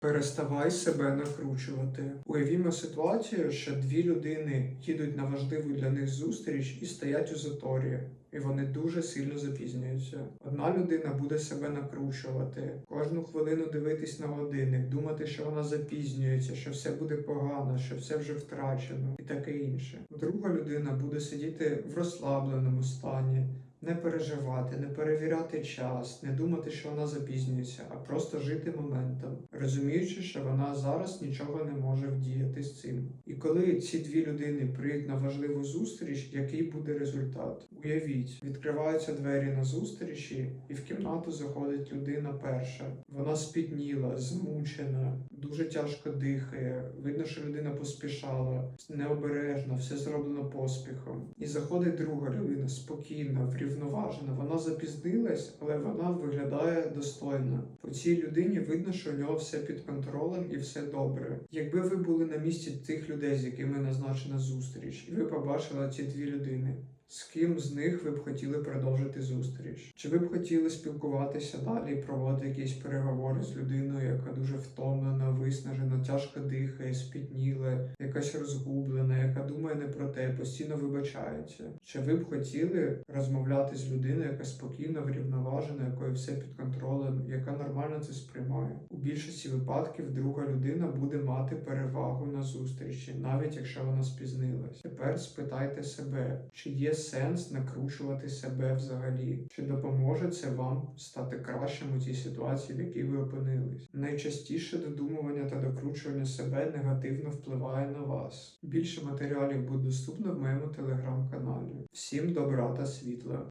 Переставай себе накручувати. Уявімо ситуацію, що дві людини їдуть на важливу для них зустріч і стоять у заторі, і вони дуже сильно запізнюються. Одна людина буде себе накручувати, кожну хвилину дивитись на годинник, думати, що вона запізнюється, що все буде погано, що все вже втрачено, і таке інше. Друга людина буде сидіти в розслабленому стані. Не переживати, не перевіряти час, не думати, що вона запізнюється, а просто жити моментом, розуміючи, що вона зараз нічого не може вдіяти з цим. І коли ці дві людини прийдуть на важливу зустріч, який буде результат? Уявіть, відкриваються двері на зустрічі, і в кімнату заходить людина перша. Вона спітніла, змучена, дуже тяжко дихає. Видно, що людина поспішала, необережно, все зроблено поспіхом. І заходить друга людина, спокійна, врівноважена. Вона запізнилась, але вона виглядає достойно. По цій людині видно, що у нього все під контролем і все добре. Якби ви були на місці тих людей, з якими назначена зустріч, і ви побачили ці дві людини. З ким з них ви б хотіли продовжити зустріч? Чи ви б хотіли спілкуватися далі і проводити якісь переговори з людиною, яка дуже тяжко дихає, спітніла, якась розгублена, яка думає не про те, постійно вибачається? Чи ви б хотіли розмовляти з людиною, яка спокійна, врівноважена, якої все під контролем, яка нормально це сприймає? У більшості випадків друга людина буде мати перевагу на зустрічі, навіть якщо вона спізнилась. Тепер спитайте себе, чи є сенс накручувати себе взагалі? Чи допоможе це вам стати кращим у тій ситуації, в якій ви опинились? Найчастіше додумування та докручування себе негативно впливає на вас. Більше матеріалів буде доступно в моєму телеграм-каналі. Всім добра та світла!